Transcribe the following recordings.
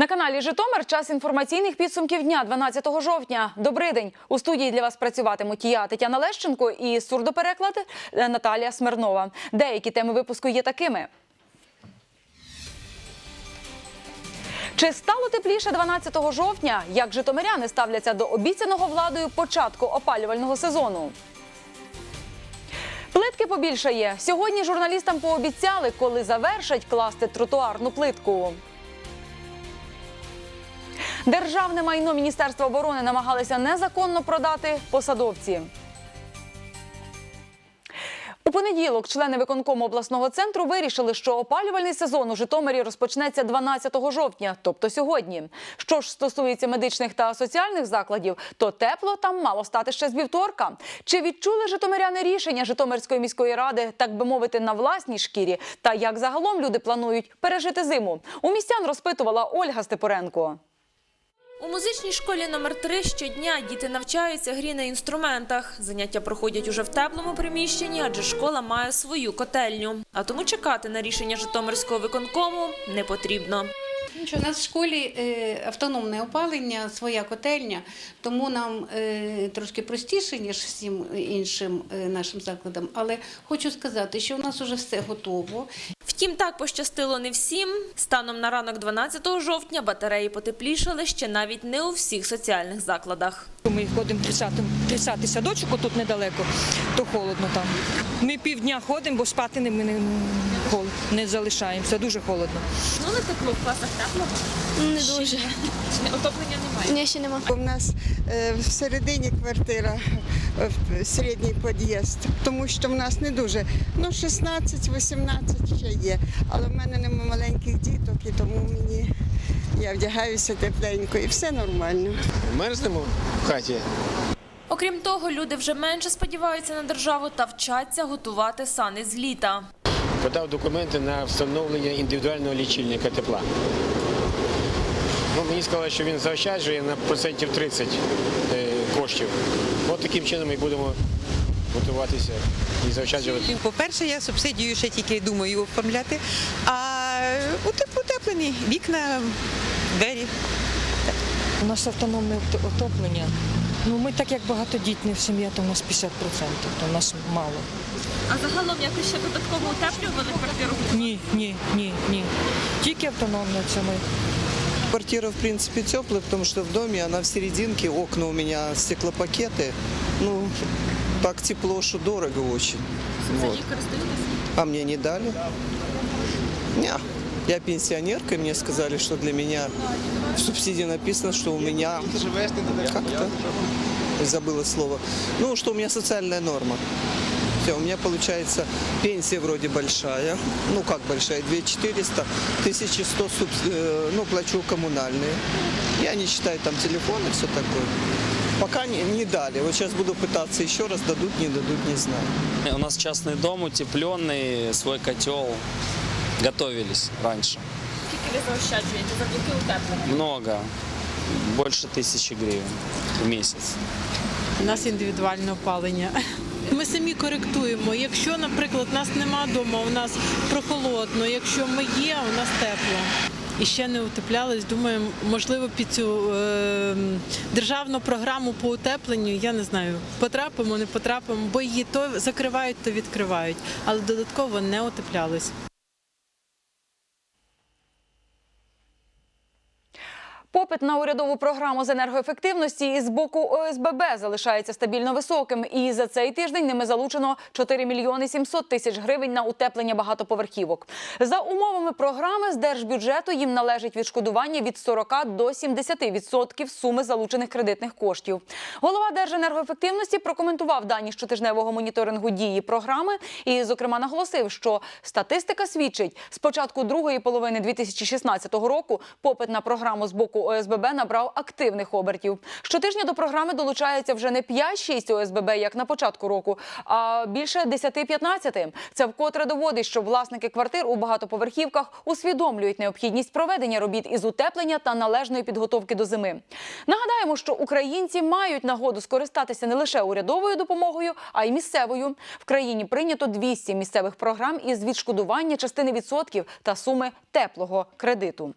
На каналі Житомир час інформаційних підсумків дня 12 жовтня. Добрий день. У студії для вас працюватимуть я Тетяна Лещенко і сурдопереклад е, Наталія Смирнова. Деякі теми випуску є такими. Чи стало тепліше 12 жовтня? Як житомиряни ставляться до обіцяного владою початку опалювального сезону? Плитки побільшає. Сьогодні журналістам пообіцяли, коли завершать класти тротуарну плитку. Державне майно Міністерства оборони намагалися незаконно продати посадовці. У понеділок члени виконкому обласного центру вирішили, що опалювальний сезон у Житомирі розпочнеться 12 жовтня, тобто сьогодні. Що ж стосується медичних та соціальних закладів, то тепло там мало стати ще з вівторка. Чи відчули житомиряни рішення Житомирської міської ради, так би мовити, на власній шкірі? Та як загалом люди планують пережити зиму? У містян розпитувала Ольга Степоренко. У музичній школі номер 3 щодня діти навчаються грі на інструментах. Заняття проходять уже в теплому приміщенні, адже школа має свою котельню. А тому чекати на рішення Житомирського виконкому не потрібно. У нас в школі е, автономне опалення, своя котельня, тому нам е, трошки простіше, ніж всім іншим е, нашим закладам. Але хочу сказати, що у нас вже все готово. Втім, так пощастило не всім. Станом на ранок 12 жовтня батареї потеплішали ще навіть не у всіх соціальних закладах. Ми ходимо 30, 30 садочок, отут недалеко, то холодно там. Ми півдня ходимо, бо спати не, ми не, не залишаємося, дуже холодно. Ну, не тепло в класах тепло. Не дуже. Отоплення немає. Ні, ще нема. У нас е, всередині квартира, е, в- середній під'їзд, тому що в нас не дуже. Ну, 16-18 ще є. Але в мене нема маленьких діток, і тому мені я вдягаюся тепленько і все нормально. Мерзнемо в хаті. Окрім того, люди вже менше сподіваються на державу та вчаться готувати сани з літа. Подав документи на встановлення індивідуального лічильника тепла. Ну, мені сказали, що він заощаджує на процентів 30 е, коштів. От таким чином ми будемо готуватися і заощаджувати. По-перше, я субсидію ще тільки думаю оформляти, а утеплені вікна, двері. У нас автономне отоплення. Ну, ми так як багатодітна сім'я, то у нас 50%, то у нас мало. А загалом якось ще додатково утеплювали квартиру? Ні, ні, ні, ні. Тільки автономне це ми. Квартира, в принципе, теплая, потому что в доме она в серединке, окна у меня стеклопакеты. Ну, так тепло, что дорого очень. Вот. А мне не дали? Не. Я пенсионерка, и мне сказали, что для меня в субсидии написано, что у меня как-то забыла слово. Ну, что у меня социальная норма. Все, у меня получается пенсия вроде большая, ну как большая, 2400, 1100 субс- э, ну, плачу коммунальные. Я не считаю там телефон и все такое. Пока не, не дали. Вот сейчас буду пытаться еще раз, дадут, не дадут, не знаю. У нас частный дом, утепленный, свой котел. Готовились раньше. Скільки ви заощаджуєте завдяки утепленню? Много. Больше тысячи гривен в месяц. У нас індивідуальне опалення. Ми самі коректуємо. Якщо, наприклад, нас нема вдома, у нас прохолодно. Якщо ми є, у нас тепло. І ще не утеплялись. Думаю, можливо, під цю е, державну програму по утепленню, я не знаю, потрапимо, не потрапимо, бо її то закривають, то відкривають, але додатково не утеплялись. Попит на урядову програму з енергоефективності із боку ОСББ залишається стабільно високим. І за цей тиждень ними залучено 4 мільйони 700 тисяч гривень на утеплення багатоповерхівок. За умовами програми з держбюджету їм належить відшкодування від 40 до 70% суми залучених кредитних коштів. Голова Держенергоефективності прокоментував дані щотижневого моніторингу дії програми і, зокрема, наголосив, що статистика свідчить, з початку другої половини 2016 року попит на програму з боку ОСББ набрав активних обертів. Щотижня до програми долучається вже не 5-6 ОСББ, як на початку року, а більше 10-15. Це вкотре доводить, що власники квартир у багатоповерхівках усвідомлюють необхідність проведення робіт із утеплення та належної підготовки до зими. Нагадаємо, що українці мають нагоду скористатися не лише урядовою допомогою, а й місцевою. В країні прийнято 200 місцевих програм із відшкодування частини відсотків та суми теплого кредиту.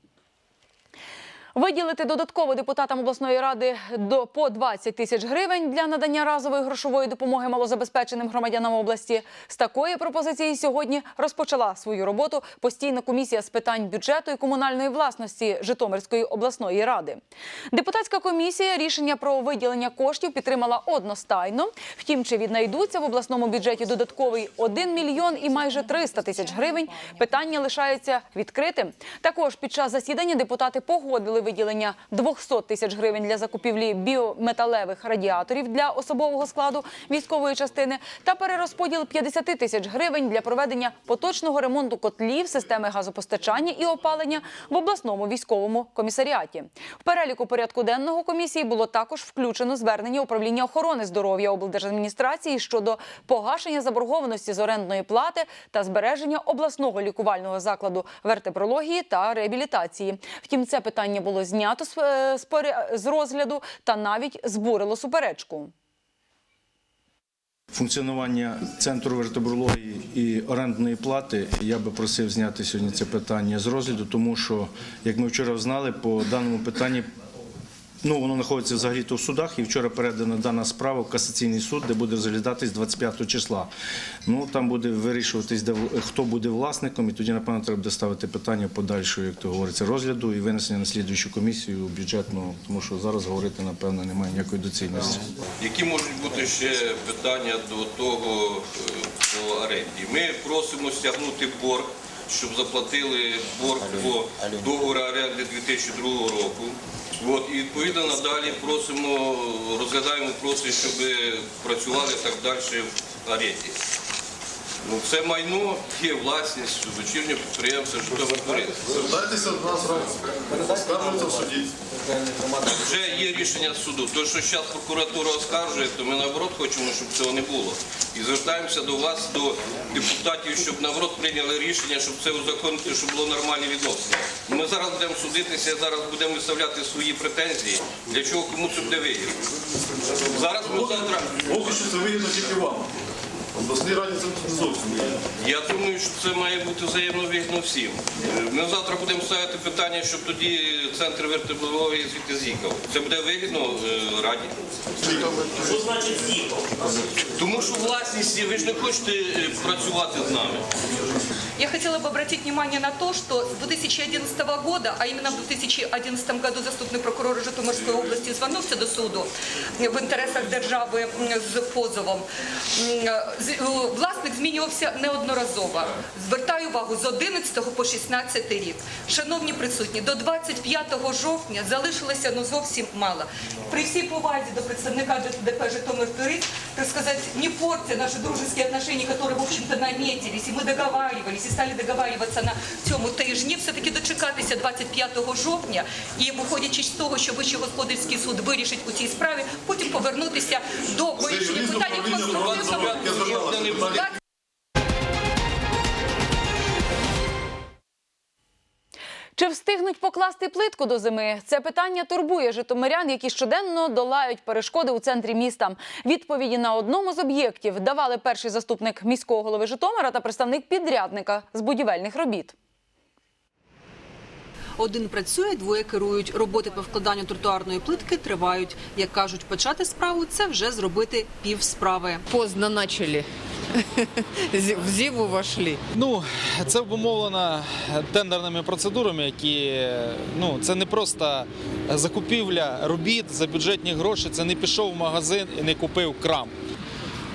Виділити додатково депутатам обласної ради до по 20 тисяч гривень для надання разової грошової допомоги малозабезпеченим громадянам області. З такої пропозиції сьогодні розпочала свою роботу постійна комісія з питань бюджету і комунальної власності Житомирської обласної ради. Депутатська комісія рішення про виділення коштів підтримала одностайно. Втім, чи віднайдуться в обласному бюджеті додатковий 1 мільйон і майже 300 тисяч гривень, питання лишається відкритим. Також під час засідання депутати погодили виділення 200 тисяч гривень для закупівлі біометалевих радіаторів для особового складу військової частини та перерозподіл 50 тисяч гривень для проведення поточного ремонту котлів, системи газопостачання і опалення в обласному військовому комісаріаті. В переліку порядку денного комісії було також включено звернення управління охорони здоров'я облдержадміністрації щодо погашення заборгованості з орендної плати та збереження обласного лікувального закладу вертебрології та реабілітації. Втім, це питання було знято з, е, з розгляду та навіть збурило суперечку. Функціонування центру вертебрології і орендної плати я би просив зняти сьогодні це питання з розгляду, тому що, як ми вчора знали, по даному питанні ну воно знаходиться взагалі то в судах, і вчора передана дана справа в касаційний суд, де буде розглядатись 25 числа. Ну там буде вирішуватись, де хто буде власником, і тоді напевно треба буде ставити питання подальшого, як то говориться, розгляду і винесення на слідуючу комісію бюджетну, тому що зараз говорити напевно немає ніякої доцільності. Які можуть бути ще питання до того е, по оренді? Ми просимо стягнути борг, щоб заплатили борг по договору оренди 2002 року. От, і відповідно надалі просимо, розглядаємо проси, щоб працювали так далі в аренді. Ну, це майно є власність дочірнього підприємства Житомир-Туризм. Звертайтеся до нас скаржується в суді. Вже є рішення суду. То, що зараз прокуратура оскаржує, то ми наоборот хочемо, щоб цього не було. І звертаємося до вас, до депутатів, щоб наоборот прийняли рішення, щоб це узаконити, щоб було нормальне відносини. Ми зараз будемо судитися, зараз будемо виставляти свої претензії. Для чого кому це буде вигідно? Зараз ми завтра. Поки що це вигідно тільки вам. Обласній раді це не зовсім. Я думаю, що це має бути взаємно вигідно всім. Ми завтра будемо ставити питання, щоб тоді центр вертебрології звідти з'їхав. Це буде вигідно е, раді. Що значить з'їхав? Тому що власність, ви ж не хочете е, працювати з нами. Я хотела бы обратить внимание на то, что с 2011 года, а именно в 2011 году заступник прокурора Житомирської області звернувся до суду в інтересах держави з позовом. М, з- е, Власник змінювався неодноразово. Звертаю увагу з 11 по 16 рік. Шановні присутні, до 25 жовтня залишилося ну зовсім мало. При всій повазі до представника ДП Житомир Туризм, так сказать, не портя наши дружеские отношения, которые, в общем-то, наметились, и мы договаривались, и стали договариваться на цьому тижні, все-таки дочекатися 25 жовтня, і виходячи з того, що Вищий господарський суд вирішить у цій справі, потім повернутися до вирішення питання Чи встигнуть покласти плитку до зими? Це питання турбує житомирян, які щоденно долають перешкоди у центрі міста. Відповіді на одному з об'єктів давали перший заступник міського голови Житомира та представник підрядника з будівельних робіт. Один працює, двоє керують. Роботи по вкладанню тротуарної плитки тривають. Як кажуть, почати справу це вже зробити пів справи. Поздно начали. В зиму вошли. Ну, це обумовлено тендерними процедурами, які ну це не просто закупівля робіт за бюджетні гроші. Це не пішов в магазин і не купив крам.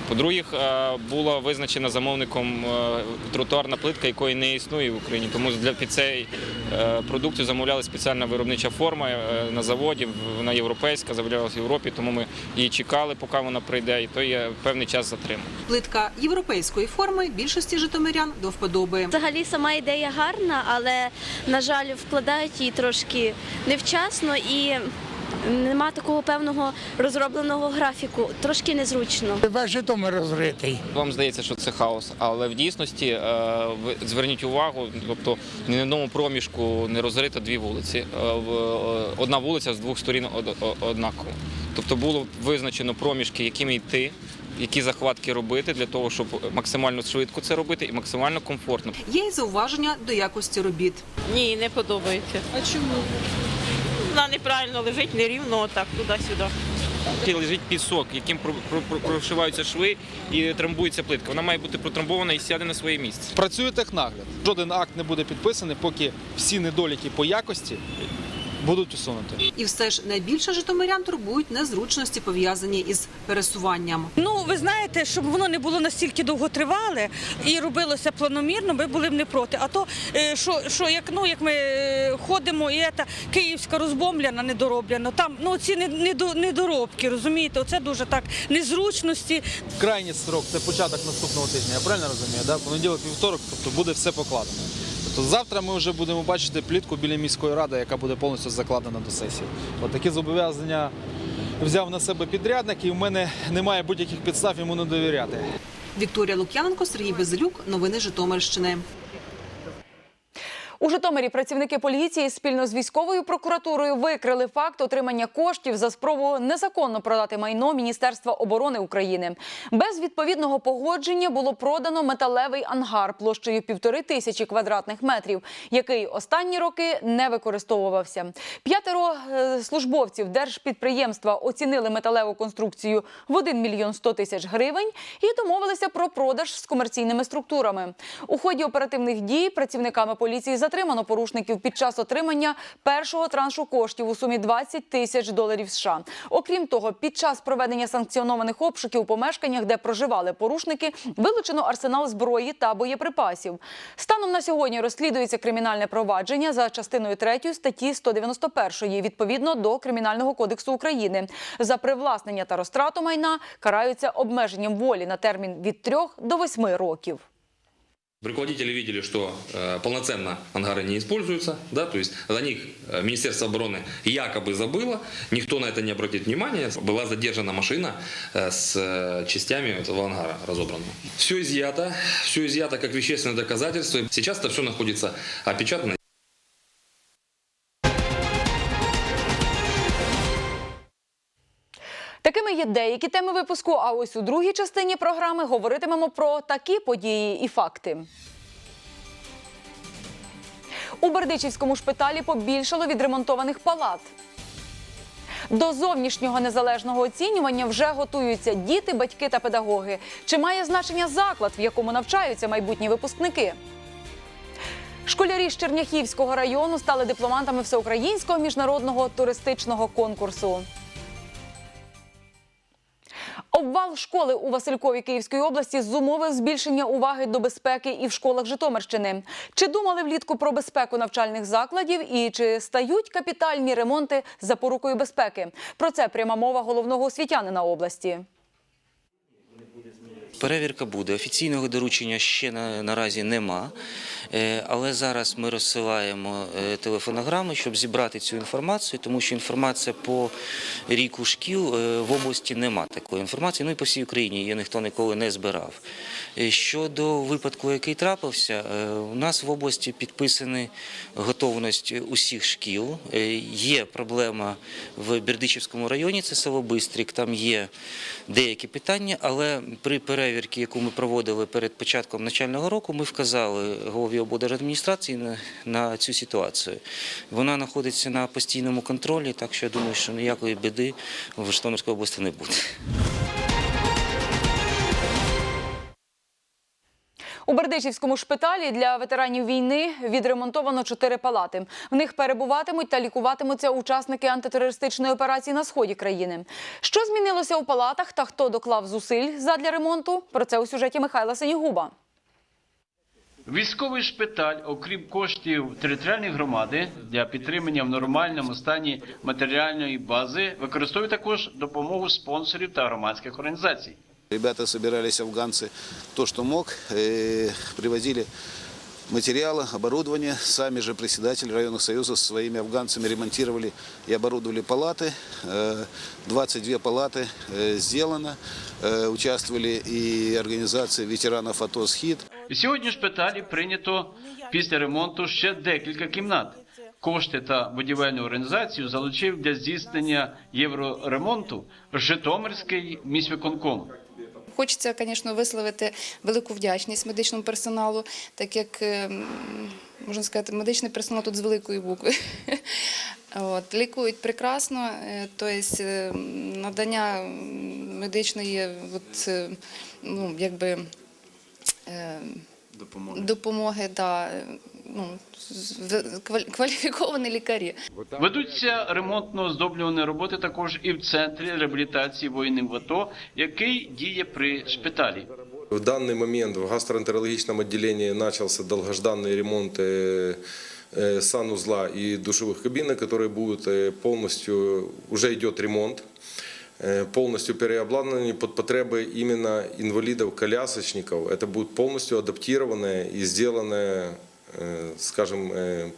По-друге, е, була визначена замовником е, тротуарна плитка, якої не існує в Україні. Тому для під цей е, продукцію замовляла спеціальна виробнича форма на заводі. Вона європейська, замовлялася в Європі, тому ми її чекали, поки вона прийде, і то є певний час затримав. Плитка європейської форми більшості житомирян до вподоби. Взагалі сама ідея гарна, але на жаль, вкладають її трошки невчасно і нема такого певного розробленого графіку. Трошки незручно. Весь Житомир розритий. Вам здається, що це хаос, але в дійсності е, ви зверніть увагу, тобто ні на одному проміжку не розрито дві вулиці. Е, в- е, Одна вулиця з двох сторін од- о- однакова. Тобто було визначено проміжки, якими йти. Які захватки робити для того, щоб максимально швидко це робити і максимально комфортно. Є й зауваження до якості робіт. Ні, не подобається. А чому? Вона неправильно лежить, нерівно, отак, туди-сюди. Лежить пісок, яким про- про- про- прошиваються шви і трамбується плитка. Вона має бути протрамбована і сяде на своє місце. Працює технагляд. Жоден акт не буде підписаний, поки всі недоліки по якості будуть усунуті. І все ж найбільше житомирян турбують незручності, пов'язані із пересуванням. Ну, ви знаєте, щоб воно не було настільки довготривале і робилося планомірно, ми були б не проти. А то, е, що, що як, ну, як ми е, ходимо, і та київська розбомбляна, недороблена, там ну, ці не- недо- недоробки, розумієте, оце дуже так незручності. Крайній строк це початок наступного тижня. Я правильно розумію? Да? Понеділок, вівторок, тобто буде все покладено. Тобто завтра ми вже будемо бачити плітку біля міської ради, яка буде повністю закладена до сесії. От такі зобов'язання взяв на себе підрядник, і в мене немає будь-яких підстав йому не довіряти. Вікторія Лук'яненко, Сергій Безелюк. Новини Житомирщини. У Житомирі працівники поліції спільно з військовою прокуратурою викрили факт отримання коштів за спробу незаконно продати майно Міністерства оборони України. Без відповідного погодження було продано металевий ангар площею півтори тисячі квадратних метрів, який останні роки не використовувався. П'ятеро е, службовців держпідприємства оцінили металеву конструкцію в 1 мільйон 100 тисяч гривень і домовилися про продаж з комерційними структурами. У ході оперативних дій працівниками поліції затримано порушників під час отримання першого траншу коштів у сумі 20 тисяч доларів США. Окрім того, під час проведення санкціонованих обшуків у помешканнях, де проживали порушники, вилучено арсенал зброї та боєприпасів. Станом на сьогодні розслідується кримінальне провадження за частиною 3 статті 191 відповідно до Кримінального кодексу України. За привласнення та розтрату майна караються обмеженням волі на термін від 3 до 8 років. Руководители видели, что э, полноценно ангары не используются, да, то есть за них э, Министерство обороны якобы забыло, никто на это не обратит внимания. Была задержана машина э, с э, частями этого ангара разобранного. Все изъято, все изъято как вещественное доказательство. Сейчас это все находится опечатано. Є деякі теми випуску. А ось у другій частині програми говоритимемо про такі події і факти. У Бердичівському шпиталі побільшало відремонтованих палат. До зовнішнього незалежного оцінювання вже готуються діти, батьки та педагоги. Чи має значення заклад, в якому навчаються майбутні випускники? Школярі з Черняхівського району стали дипломантами всеукраїнського міжнародного туристичного конкурсу. Обвал школи у Василькові Київської області зумовив збільшення уваги до безпеки і в школах Житомирщини. Чи думали влітку про безпеку навчальних закладів і чи стають капітальні ремонти запорукою безпеки? Про це пряма мова головного освітянина області. Перевірка буде. Офіційного доручення ще на, наразі нема. Е, Але зараз ми розсилаємо е, телефонограми, щоб зібрати цю інформацію, тому що інформація по ріку шкіл е, в області нема такої інформації. Ну і по всій Україні її ніхто ніколи не збирав. Е, Щодо випадку, який трапився, е, у нас в області підписана готовність усіх шкіл. Е, Є проблема в Бердичівському районі, це село Бистрік, там є деякі питання, але при перевірці, яку ми проводили перед початком навчального року, ми вказали голові облдержадміністрації на цю ситуацію. Вона знаходиться на постійному контролі, так що я думаю, що ніякої біди в Житомирській області не буде. У Бердичівському шпиталі для ветеранів війни відремонтовано чотири палати. В них перебуватимуть та лікуватимуться учасники антитерористичної операції на сході країни. Що змінилося у палатах та хто доклав зусиль задля ремонту? Про це у сюжеті Михайла Сенігуба. Військовий шпиталь, окрім коштів територіальної громади для підтримання в нормальному стані матеріальної бази, використовує також допомогу спонсорів та громадських організацій. Ребята собирались, афганцы, кто что мог, э, привозили материалы, оборудование. Сами же председатель районных союзов со своими афганцами ремонтировали и оборудовали палаты. Э, 22 палаты э, сделано. Э, Участвовали и организации ветеранов АТО «Схід». І сьогодні в шпиталі прийнято після ремонту ще декілька кімнат. Кошти та будівельну організацію залучив для здійснення євроремонту Житомирський міськвиконком. Хочеться, звісно, висловити велику вдячність медичному персоналу, так як, ем, можна сказати, медичний персонал тут з великої букви. От, лікують прекрасно, тобто надання медичної от, е, ну, якби, е, допомоги да, е, ну, з- в- кваль- кваліфіковані лікарі. Ведуться ремонтно-оздоблювані роботи також і в центрі реабілітації воїнів в АТО, який діє при шпиталі. В данный момент в гастроэнтерологичном отделении начался долгожданный ремонт э, э, санузла и душевых кабинок, которые будут э, полностью, уже идет ремонт, э, полностью переобладнаны под потребы именно инвалидов-колясочников. Это будет полностью адаптированное и сделанное, э, скажем, э,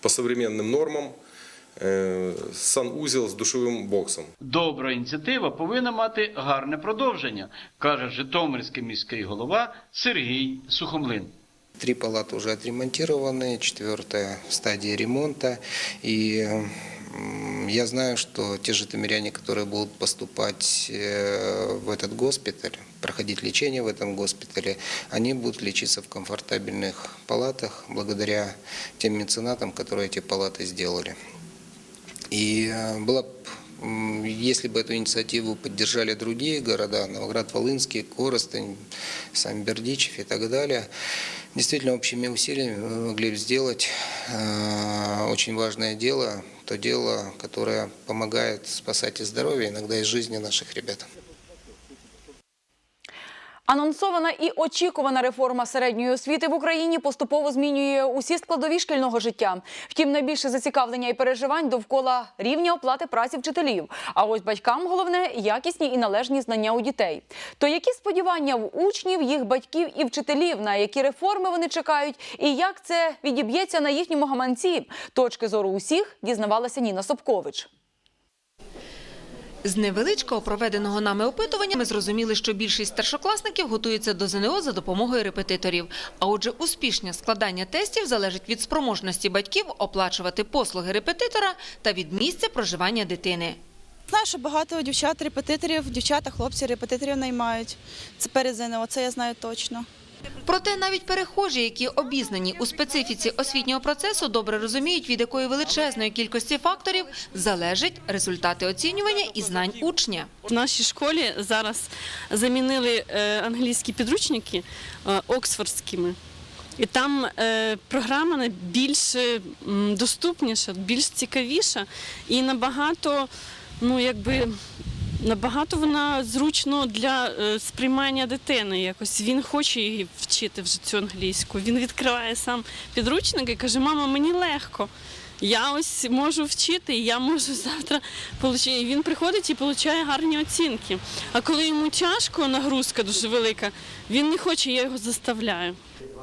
по современным нормам э, санузел с душевым боксом. Добра ініціатива повинна мати гарне продовження, каже Житомирський міський голова Сергій Сухомлин. Три палаты уже отремонтированы, четвертая в стадии ремонта. И м, я знаю, что те житомиряне, которые будут поступать э, в этот госпиталь, проходить лечение в этом госпитале, они будут лечиться в комфортабельных палатах благодаря тем меценатам, которые эти палаты сделали. И э, было б, м, если бы эту инициативу поддержали другие города, Новоград-Волынский, Коростень, сам Бердичев и так далее, действительно общими усилиями мы могли сделать э, очень важное дело, то дело, которое помогает спасать и здоровье, иногда и жизни наших ребят. Анонсована і очікувана реформа середньої освіти в Україні поступово змінює усі складові шкільного життя. Втім, найбільше зацікавлення і переживань довкола рівня оплати праці вчителів. А ось батькам головне якісні і належні знання у дітей. То які сподівання в учнів, їх батьків і вчителів, на які реформи вони чекають, і як це відіб'ється на їхньому гаманці? Точки зору усіх дізнавалася Ніна Собкович. З невеличкого проведеного нами опитування ми зрозуміли, що більшість старшокласників готуються до ЗНО за допомогою репетиторів. А отже, успішне складання тестів залежить від спроможності батьків оплачувати послуги репетитора та від місця проживання дитини. Знаю, що багато дівчат репетиторів, дівчата, хлопці репетиторів наймають. Це перед ЗНО, це я знаю точно. Проте навіть перехожі, які обізнані у специфіці освітнього процесу, добре розуміють, від якої величезної кількості факторів залежать результати оцінювання і знань учня. В нашій школі зараз замінили е, англійські підручники е, оксфордськими. І там е, програма більш доступніша, більш цікавіша і набагато, ну якби. Набагато вона зручно для е, сприймання дитини. Якось він хоче її вчити вже цю англійську. Він відкриває сам підручник і каже: Мама, мені легко. Я ось можу вчити, я можу завтра. І він приходить і отримує гарні оцінки. А коли йому тяжко, нагрузка дуже велика, він не хоче, я його заставляю.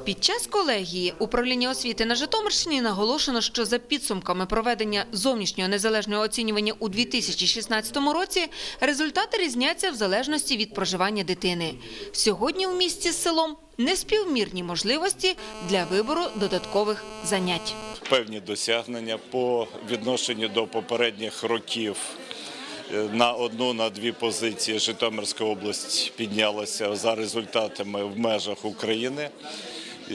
Під час колегії управління освіти на Житомирщині наголошено, що за підсумками проведення зовнішнього незалежного оцінювання у 2016 році результати різняться в залежності від проживання дитини. Сьогодні в місті з селом неспівмірні можливості для вибору додаткових занять. певні досягнення по відношенню до попередніх років. Е, На одну на дві позиції Житомирська область піднялася за результатами в межах України.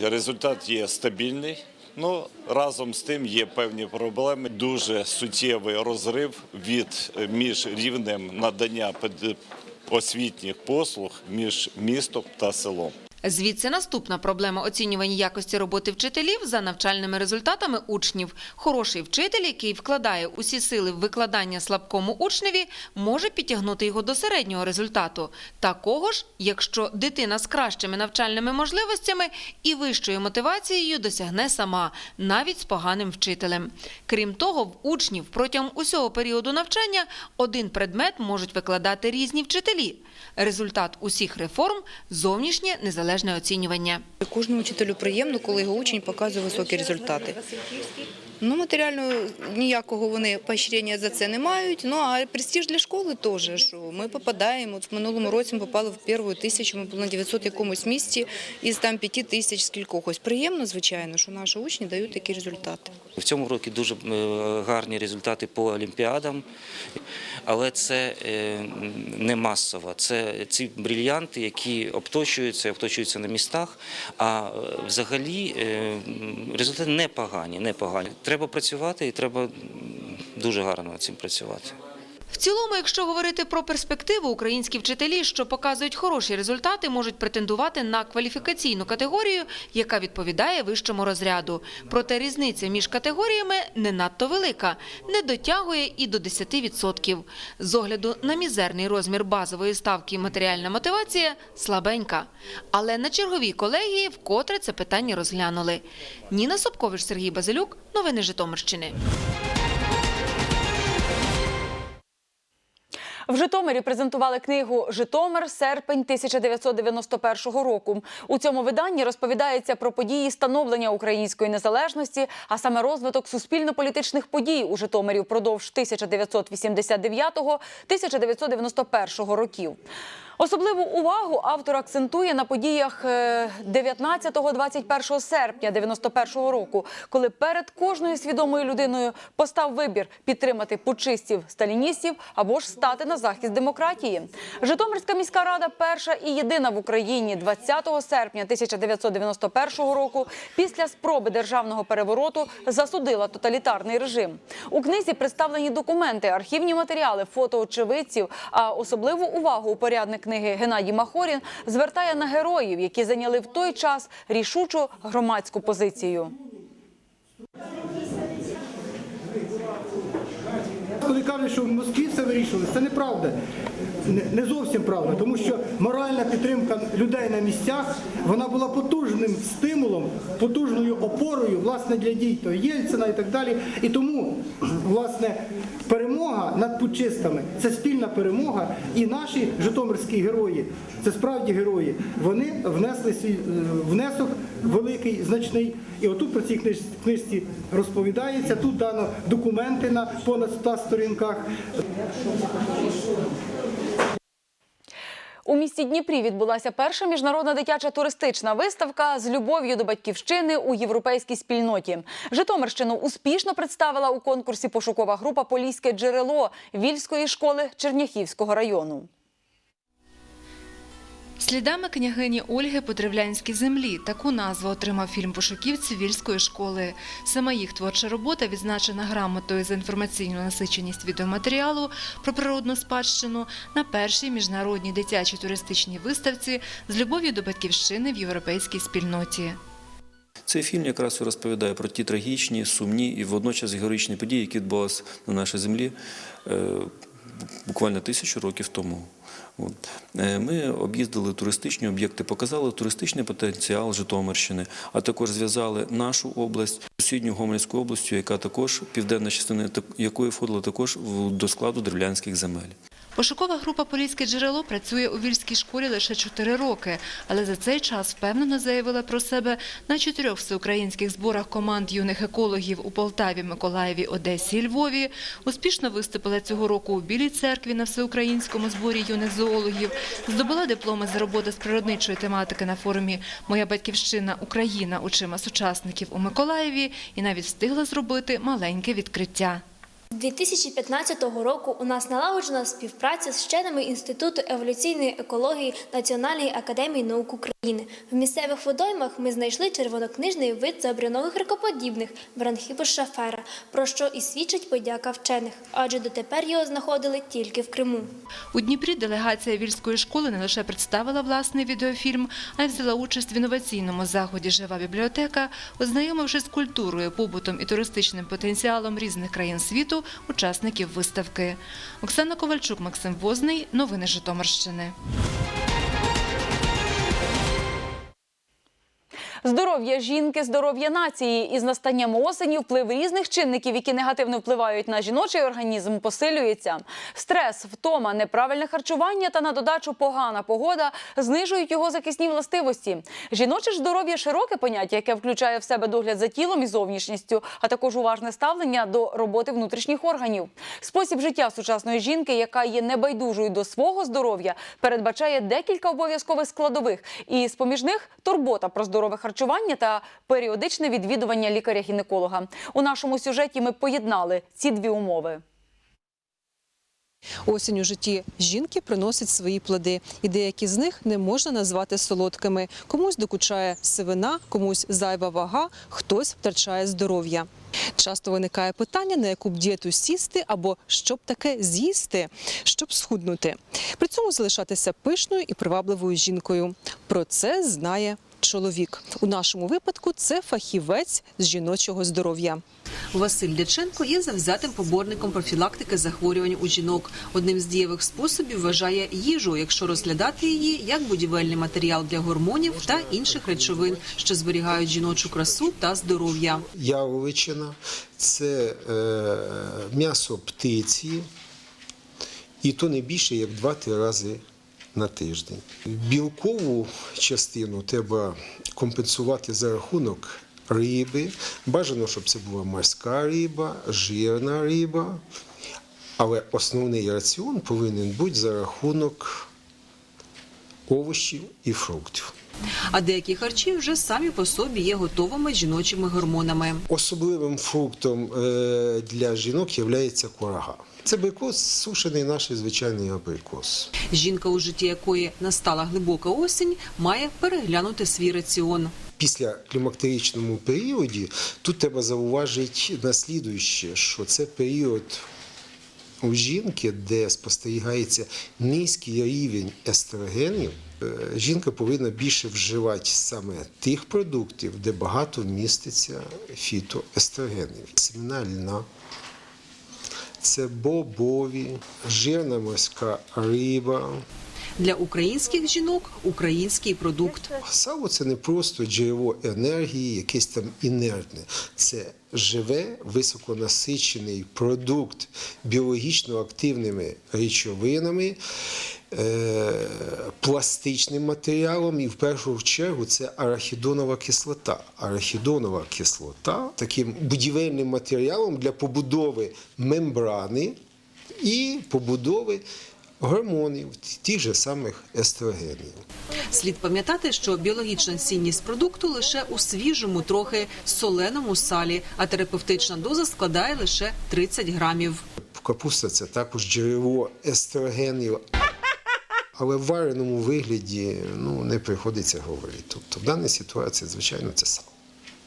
Результат є стабільний. Ну разом з тим є певні проблеми. Дуже суттєвий розрив від між рівнем надання освітніх послуг між містом та селом. Звідси наступна проблема оцінювання якості роботи вчителів за навчальними результатами учнів. Хороший вчитель, який вкладає усі сили в викладання слабкому учневі, може підтягнути його до середнього результату. Такого ж, якщо дитина з кращими навчальними можливостями і вищою мотивацією досягне сама, навіть з поганим вчителем. Крім того, в учнів протягом усього періоду навчання один предмет можуть викладати різні вчителі. Результат усіх реформ зовнішнє незалежне оцінювання. Кожному вчителю приємно, коли його учень показує високі результати. Ну, матеріально ніякого вони поощрення за це не мають. Ну а престиж для школи теж. Що ми попадаємо. От в минулому році ми попали в першу тисячу, ми були на 900 якомусь місці із там 5 тисяч скількох. Ось приємно, звичайно, що наші учні дають такі результати. В цьому році дуже е, гарні результати по олімпіадам, але це е, не масово. Це ці брильянти, які обточуються, обточуються на містах. А е, взагалі результати непогані, непогані. Треба працювати і треба дуже гарно цим працювати. В цілому, якщо говорити про перспективу, українські вчителі, що показують хороші результати, можуть претендувати на кваліфікаційну категорію, яка відповідає вищому розряду. Проте різниця між категоріями не надто велика, не дотягує і до 10%. З огляду на мізерний розмір базової ставки матеріальна мотивація слабенька. Але на черговій колегії вкотре це питання розглянули. Ніна Собкович, Сергій Базилюк. Новини Житомирщини. В Житомирі презентували книгу Житомир серпень 1991 року. У цьому виданні розповідається про події становлення української незалежності, а саме розвиток суспільно-політичних подій у Житомирі впродовж 1989-1991 років. Особливу увагу автор акцентує на подіях е, 19-21 серпня 91 року, коли перед кожною свідомою людиною постав вибір підтримати путчистів сталіністів або ж стати на захист демократії. Житомирська міська рада перша і єдина в Україні 20 серпня 1991 року після спроби державного перевороту засудила тоталітарний режим. У книзі представлені документи, архівні матеріали, фото очевидців. А особливу увагу упорядник книги Геннадій Махорін звертає на героїв, які зайняли в той час рішучу громадську позицію. Коли кажуть, що в Москві все вирішили, це неправда. Не- зовсім правда, тому що моральна підтримка людей на місцях вона була потужним стимулом, потужною опорою власне для дій Єльцина і так далі. І тому власне перемога над путчистами це спільна перемога. І наші житомирські герої, це справді герої, вони внесли свій е, внесок великий, значний. І отут про цій книж- книжці розповідається. Тут дано документи на понад 100 сторінках. У місті Дніпрі відбулася перша міжнародна дитяча туристична виставка з любов'ю до батьківщини у європейській спільноті. Житомирщину успішно представила у конкурсі пошукова група Поліське джерело Вільської школи Черняхівського району. Слідами княгині Ольги по древлянській землі таку назву отримав фільм пошуківці Вільської школи. Сама їх творча робота відзначена грамотою за інформаційну насиченість відеоматеріалу про природну спадщину на першій міжнародній дитячій туристичній виставці з любов'ю до батьківщини в європейській спільноті. Цей фільм якраз розповідає про ті трагічні, сумні і водночас героїчні події, які відбувалися на нашій землі е, буквально тисячу років тому. Е, Ми об'їздили туристичні об'єкти, показали туристичний потенціал Житомирщини, а також зв'язали нашу область з сусідньою Гомельською областю, яка також південна частина якої входила також до складу древлянських земель. Пошукова група «Поліське джерело» працює у Вільській школі лише чотири роки, але за цей час впевнено заявила про себе на чотирьох всеукраїнських зборах команд юних екологів у Полтаві, Миколаєві, Одесі і Львові. Успішно виступила цього року у Білій церкві на всеукраїнському зборі юних зоологів, здобула дипломи за роботу з природничої тематики на форумі «Моя батьківщина Україна очима сучасників» у Миколаєві і навіть встигла зробити маленьке відкриття. З 2015 року у нас налагоджена співпраця з вченими Інституту еволюційної екології Національної академії наук України. В місцевих водоймах ми знайшли червонокнижний вид забрянових ракоподібних бранхібус шафера, про що і свідчить подяка вчених, адже дотепер його знаходили тільки в Криму. У Дніпрі делегація Вільської школи не лише представила власний відеофільм, а й взяла участь в інноваційному заході Жива бібліотека, ознайомившись з культурою, побутом і туристичним потенціалом різних країн світу учасників виставки. Оксана Ковальчук, Максим Возний. Новини Житомирщини. Здоров'я жінки, здоров'я нації. Із настанням осені вплив різних чинників, які негативно впливають на жіночий організм, посилюється. Стрес, втома, неправильне харчування та на додачу погана погода знижують його захисні властивості. Жіноче здоров'я широке поняття, яке включає в себе догляд за тілом і зовнішністю, а також уважне ставлення до роботи внутрішніх органів. Спосіб життя сучасної жінки, яка є небайдужою до свого здоров'я, передбачає декілька обов'язкових складових. І з поміж них турбота про здорове харчування та періодичне відвідування лікаря-гінеколога. У нашому сюжеті ми поєднали ці дві умови. Осінь у житті жінки приносить свої плоди, і деякі з них не можна назвати солодкими. Комусь докучає сивина, комусь зайва вага, хтось втрачає здоров'я. Часто виникає питання, на яку б дієту сісти або що б таке з'їсти, щоб схуднути. При цьому залишатися пишною і привабливою жінкою. Про це знає чоловік. У нашому випадку це фахівець з жіночого здоров'я. Василь Дяченко є завзятим поборником профілактики захворювань у жінок. Одним з дієвих способів вважає їжу, якщо розглядати її як будівельний матеріал для гормонів та інших речовин, що зберігають жіночу красу та здоров'я. Яловичина це е, м'ясо птиці, і то не більше як 2-3 рази на тиждень. Білкову частину треба компенсувати за рахунок риби. Бажано, щоб це була морська риба, жирна риба. Але основний раціон повинен бути за рахунок овочів і фруктів. А деякі харчі вже самі по собі є готовими жіночими гормонами. Особливим фруктом е, для жінок є курага. Це абрикос, сушений наш звичайний абрикос. Жінка, у житті якої настала глибока осінь, має переглянути свій раціон. Після клімактеричному періоді тут треба зауважити наслідуюче, що це період у жінки, де спостерігається низький рівень естрогенів. Е, Жінка повинна більше вживати саме тих продуктів, де багато вміститься фітоестрогенів. Семена льна, це бобові, жирна морська риба. Для українських жінок український продукт. Сало це не просто джерело енергії, якесь там інертне. Це живе, високонасичений продукт біологічно активними речовинами, пластичним матеріалом, і в першу чергу це арахідонова кислота. Арахідонова кислота таким будівельним матеріалом для побудови мембрани і побудови гормонів, тих же самих естрогенів. Слід пам'ятати, що біологічна цінність продукту лише у свіжому, трохи соленому салі, а терапевтична доза складає лише 30 грамів. Капуста це також джерело естрогенів. Але в вареному вигляді ну, не приходиться говорити. Тобто в даній ситуації, звичайно, це сало.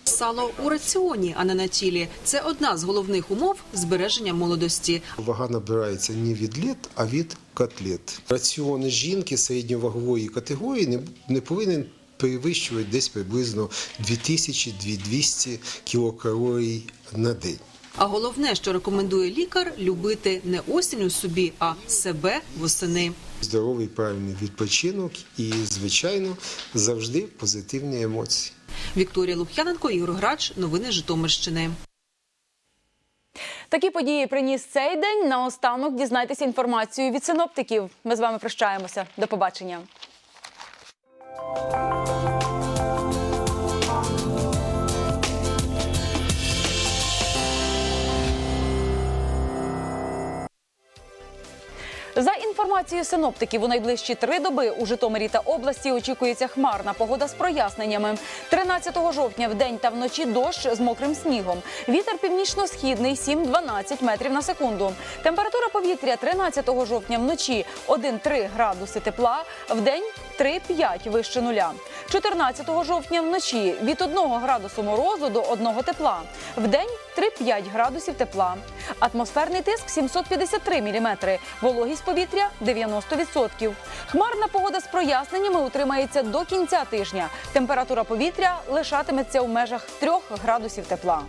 Сало у раціоні, а не на тілі. Це одна з головних умов збереження молодості. Вага набирається не від літ, а від котлет. Раціон жінки середньовагової категорії не, не повинен перевищувати десь приблизно 2000-2200 кілокалорій на день. А головне, що рекомендує лікар, любити не осінь у собі, а себе восени. Здоровий правильний відпочинок і, звичайно, завжди позитивні емоції. Вікторія Лук'яненко, Ігор Грач. Новини Житомирщини. Такі події приніс цей день. Наостанок дізнайтеся інформацію від синоптиків. Ми з вами прощаємося. До побачення. За інформацією синоптиків, у найближчі три доби у Житомирі та області очікується хмарна погода з проясненнями. 13 жовтня в день та вночі дощ з мокрим снігом. Вітер північно-східний 7-12 метрів на секунду. Температура повітря 13 жовтня вночі 1-3 градуси тепла, в день 3-5 вище нуля. 14 жовтня вночі від 1 градусу морозу до 1 тепла. В день 3-5 градусів тепла. Атмосферний тиск 753 міліметри. Вологість повітря 90%. Хмарна погода з проясненнями утримається до кінця тижня. Температура повітря лишатиметься у межах 3 градусів тепла.